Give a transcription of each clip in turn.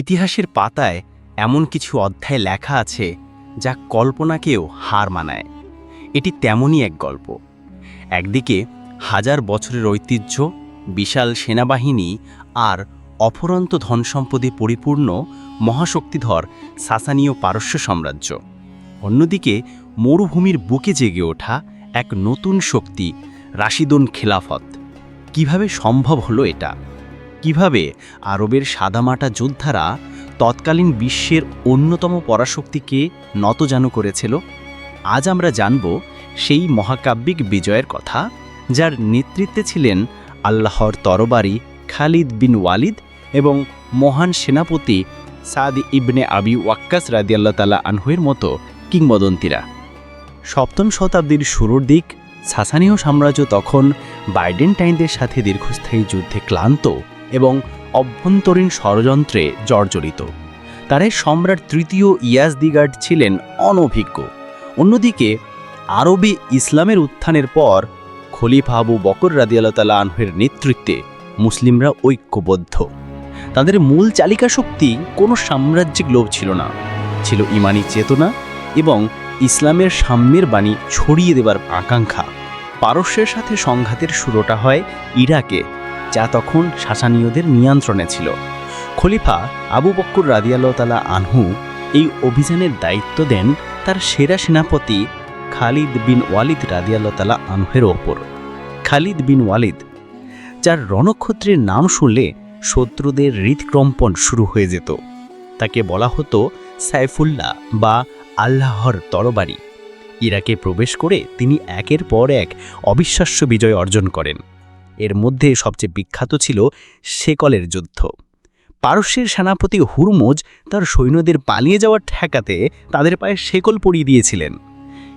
ইতিহাসের পাতায় এমন কিছু অধ্যায় লেখা আছে যা কল্পনাকেও হার মানায়। এটি তেমনই এক গল্প। একদিকে হাজার বছরের ঐতিহ্য, বিশাল সেনাবাহিনী আর অফরন্ত ধনসম্পদে পরিপূর্ণ মহাশক্তিধর সাসানীয় পারস্য সাম্রাজ্য। অন্যদিকে মরুভূমির বুকে জেগে ওঠা এক নতুন শক্তি রাশিদুন খেলাফত। কীভাবে সম্ভব হলো এটা? কীভাবে আরবের সাদামাটা যোদ্ধারা তৎকালীন বিশ্বের অন্যতম পরাশক্তিকে নতজানু করেছিল, আজ আমরা জানব সেই মহাকাব্যিক বিজয়ের কথা, যার নেতৃত্বে ছিলেন আল্লাহর তরবারি খালিদ বিন ওয়ালিদ এবং মহান সেনাপতি সাদ ইবনে আবি ওয়াক্কাস রাদিয়াল্লাহ তালা আনহুয়ের মতো কিংবদন্তীরা। সপ্তম শতাব্দীর শুরুর দিক সাসানীয় সাম্রাজ্য তখন বাইডেনটাইনদের সাথে দীর্ঘস্থায়ী যুদ্ধে ক্লান্ত এবং অভ্যন্তরীণ ষড়যন্ত্রে জর্জরিত। তারাই সম্রাট তৃতীয় ইয়াজদিগার্ড ছিলেন অনভিজ্ঞ। অন্যদিকে, আরবে ইসলামের উত্থানের পর খলিফা আবু বকর রাদিয়াল্লাহ আনহের নেতৃত্বে মুসলিমরা ঐক্যবদ্ধ। তাদের মূল চালিকা শক্তি কোনো সাম্রাজ্যিক লোভ ছিল না। ছিল ইমানি চেতনা এবং ইসলামের সাম্যের বাণী ছড়িয়ে দেবার আকাঙ্ক্ষা। পারস্যের সাথে সংঘাতের শুরুটা হয় ইরাকে। যা তখন শাসানীয়দের নিয়ন্ত্রণে ছিল। খলিফা আবু বক্কর রাদিয়ালতালা আনহু এই অভিযানের দায়িত্ব দেন তার সেরা সেনাপতি খালিদ বিন ওয়ালিদ রাদিয়াল্লাহ তালা আনহের ওপর। খালিদ বিন ওয়ালিদ, যার রণক্ষত্রের নাম শুনলে শত্রুদের হৃদক্রম্পন শুরু হয়ে যেত। তাকে বলা হতো সাইফুল্লাহ বা আল্লাহর তরবারি। ইরাকে প্রবেশ করে তিনি একের পর এক অবিশ্বাস্য বিজয় অর্জন করেন। এর মধ্যে সবচেয়ে বিখ্যাত ছিল শেকলের যুদ্ধ। পারস্যের সেনাপতি হুরমুজ তার সৈন্যদের পালিয়ে যাওয়ার ঠেকাতে তাদের পায়ে শেকল পরিয়ে দিয়েছিলেন।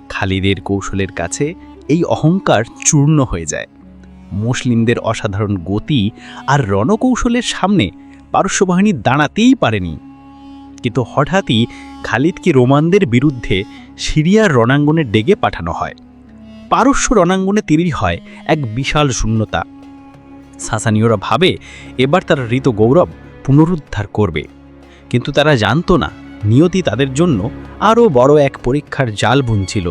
খালিদের কৌশলের কাছে এই অহংকার চূর্ণ হয়ে যায়। মুসলিমদের অসাধারণ গতি আর রণকৌশলের সামনে পারস্য বাহিনী দাঁড়াতেই পারেনি। কিন্তু হঠাৎই খালিদকে রোমানদের বিরুদ্ধে সিরিয়ার রণাঙ্গনে ডেগে পাঠানো হয়। পারস্য রণাঙ্গনে তৈরি হয় এক বিশাল শূন্যতা। সাসানীয়রা ভাবে এবার তারা ঋত গৌরব পুনরুদ্ধার করবে। কিন্তু তারা জানতো না, নিয়তি তাদের জন্য আরও বড় এক পরীক্ষার জাল বুনছিল।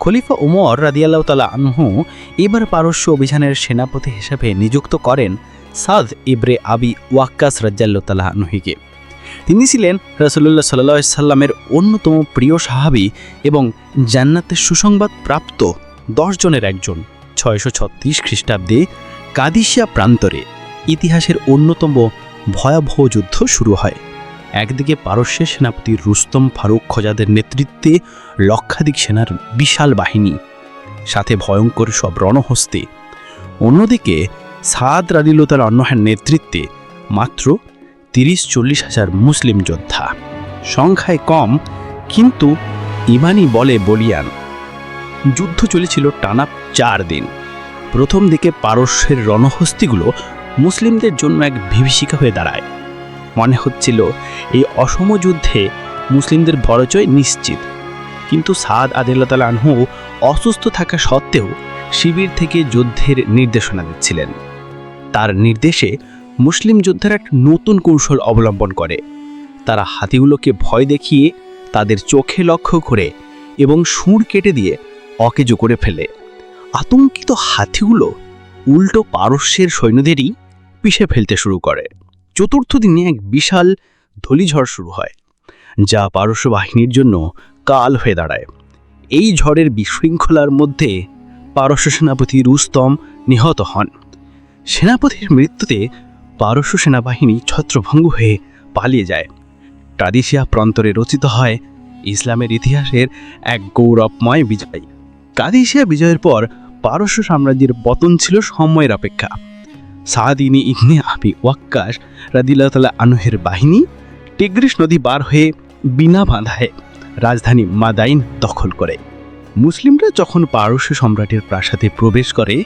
খলিফা উমর রাদিয়াল্লাহ তালা আনহু এবার পারস্য অভিযানের সেনাপতি হিসেবে নিযুক্ত করেন সাদ ইবরে আবি ওয়াক্কাস রাজ্জাল্লাহ তালা আনহিকে। তিনি ছিলেন রসুল্লাহ সাল্লাহ সাল্লামের অন্যতম প্রিয় সাহাবি এবং জান্নাতের সুসংবাদ প্রাপ্ত দশ জনের একজন। ছয়শো ছত্রিশ খ্রিস্টাব্দে কাদিসিয়া প্রান্তরে ইতিহাসের অন্যতম ভয়াবহ যুদ্ধ শুরু হয়। একদিকে পারস্যের সেনাপতি রুস্তম ফারুক খোজাদের নেতৃত্বে লক্ষাধিক সেনার বিশাল বাহিনী, সাথে ভয়ঙ্কর সব রণহস্তে। অন্যদিকে সাদ রাদিলতার অন্যহের নেতৃত্বে মাত্র তিরিশ চল্লিশ হাজার মুসলিম যোদ্ধা। সংখ্যায় কম, কিন্তু ইমানি বলে বলিয়ান। যুদ্ধ চলেছিল টানা চার দিন। প্রথম দিকে পারস্যের রণহস্তিগুলো মুসলিমদের জন্য এক বিভীষিকা হয়ে দাঁড়ায়। মনে হচ্ছিল এই অসম যুদ্ধে মুসলিমদের পরাজয় নিশ্চিত। কিন্তু সাদ আদিল্লাতাল আনহু অসুস্থ থাকা সত্ত্বেও শিবির থেকে যুদ্ধের নির্দেশনা দিচ্ছিলেন। তার নির্দেশে মুসলিম যোদ্ধারা এক নতুন কৌশল অবলম্বন করে। তারা হাতিগুলোকে ভয় দেখিয়ে তাদের চোখে লক্ষ্য করে এবং সুর কেটে দিয়ে অকেজো করে ফেলে। আতঙ্কিত হাতিগুলো উল্টো পারস্যের সৈন্যদেরই পিষে ফেলতে শুরু করে। চতুর্থ দিনে এক বিশাল ধলিঝড় শুরু হয়, যা পারস্য বাহিনীর জন্য কাল হয়ে দাঁড়ায়। এই ঝড়ের বিশৃঙ্খলার মধ্যে পারস্য সেনাপতি রুস্তম নিহত হন। সেনাপতির মৃত্যুতে পারস্য সেনাবাহিনী ছত্রভঙ্গ হয়ে পালিয়ে যায়। ট্রাদিশিয়া প্রান্তরে রচিত হয় ইসলামের ইতিহাসের এক গৌরবময় বিজয়। কাদিসিয়া বিজয়ের পর পারস্য সাম্রাজ্যের পতন ছিল সময়ের অপেক্ষা। সাদিনী ইবনে আবি ওয়াক্কাস রাদিল্লাহ আনুহের বাহিনী টিগ্রিস নদী বার হয়ে বিনা বাঁধায় রাজধানী মাদাইন দখল করে। মুসলিমরা যখন পারস্য সম্রাটের প্রাসাদে প্রবেশ করে,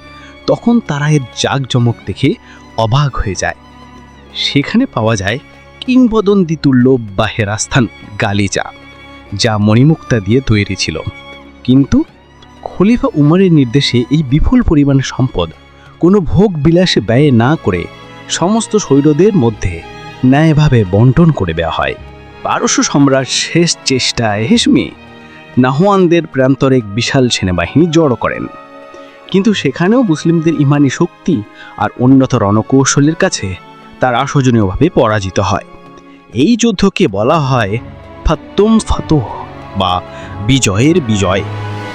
তখন তারা এর জাঁকজমক দেখে অবাক হয়ে যায়। সেখানে পাওয়া যায় কিংবদন্তি তুল্য বাহেরাস্থান গালিচা, যা মণিমুক্তা দিয়ে তৈরি ছিল। কিন্তু খলিফা উমরের নির্দেশে এই বিপুল পরিমাণ সম্পদ কোনো ভোগ বিলাসে ব্যয় না করে সমস্ত সৈন্যদের মধ্যে ন্যায়ভাবে বন্টন করে দেওয়া হয়। পারস্য সম্রাট শেষ চেষ্টায় হেসমি নাহওয়ানদের প্রান্তরে এক বিশাল সেনাবাহিনী জড়ো করেন। কিন্তু সেখানেও মুসলিমদের ইমানি শক্তি আর উন্নত রণকৌশলের কাছে তার আশোজনীয়ভাবে পরাজিত হয়। এই যুদ্ধকে বলা হয় ফাত্তুম ফাতুহ বা বিজয়ের বিজয়।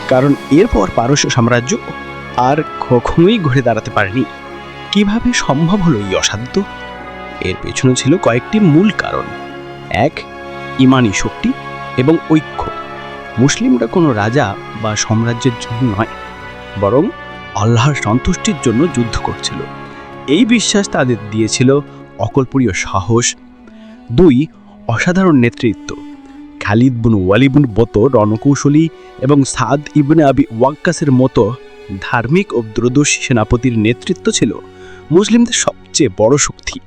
কারণ এরপর পারস্য সাম্রাজ্য আর কখনোই ঘুরে দাঁড়াতে পারেনি। কীভাবে সম্ভব হলো এই অসাধ্য? এর পেছনে ছিল কয়েকটি মূল কারণ। এক, ইমানি শক্তি এবং ঐক্য। মুসলিমরা কোনো রাজা বা সাম্রাজ্যের জন্য নয়, বরং আল্লাহর সন্তুষ্টির জন্য যুদ্ধ করছিল। এই বিশ্বাস তাদের দিয়েছিল অকল্পনীয় সাহস। দুই, অসাধারণ নেতৃত্ব। খালিদ বুন ওয়ালিবুন মতো রণকৌশলী এবং সাদ ইবনে আবি ওয়াক্কাসের মতো ধার্মিক ও দূরদর্শী সেনাপতির নেতৃত্ব ছিল মুসলিমদের সবচেয়ে বড় শক্তি।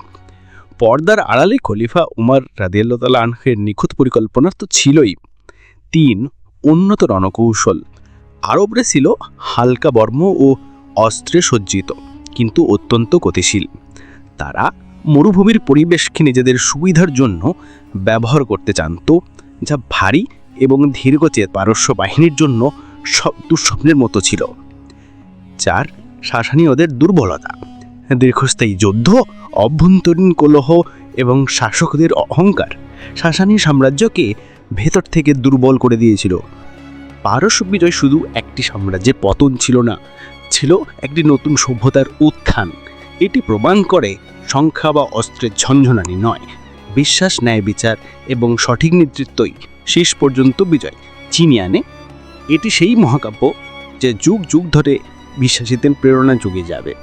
পর্দার আড়ালে খলিফা উমার রাদিয়াল্লাহ আনহের নিখুঁত পরিকল্পনা তো ছিলই। তিন, উন্নত রণকৌশল। আরবরা ছিল হালকা বর্ম ও অস্ত্রে সজ্জিত, কিন্তু অত্যন্ত গতিশীল। তারা মরুভূমির পরিবেশকে নিজেদের সুবিধার জন্য ব্যবহার করতে জানত যা ভারী এবং ধীরগতির পারস্য বাহিনীর জন্য সব দুঃস্বপ্নের মতো ছিল। চার শাসানীয়দের দুর্বলতা, দীর্ঘস্থায়ী যুদ্ধ, অভ্যন্তরীণ কলহ এবং শাসকদের অহংকার শাসানী সাম্রাজ্যকে ভেতর থেকে দুর্বল করে দিয়েছিল। পারস্য বিজয় শুধু একটি সাম্রাজ্যের পতন ছিল না, ছিল একটি নতুন সভ্যতার উত্থান। এটি প্রমাণ করে সংখ্যা বা অস্ত্রের ঝঞ্ঝনানি নয় বিশ্বাস, ন্যায় বিচার এবং সঠিক নেতৃত্বই শেষ পর্যন্ত বিজয় চিনি আনে। এটি সেই মহাকাব্য যে যুগ যুগ ধরে বিশ্বাসীদের প্রেরণা যুগে যাবে।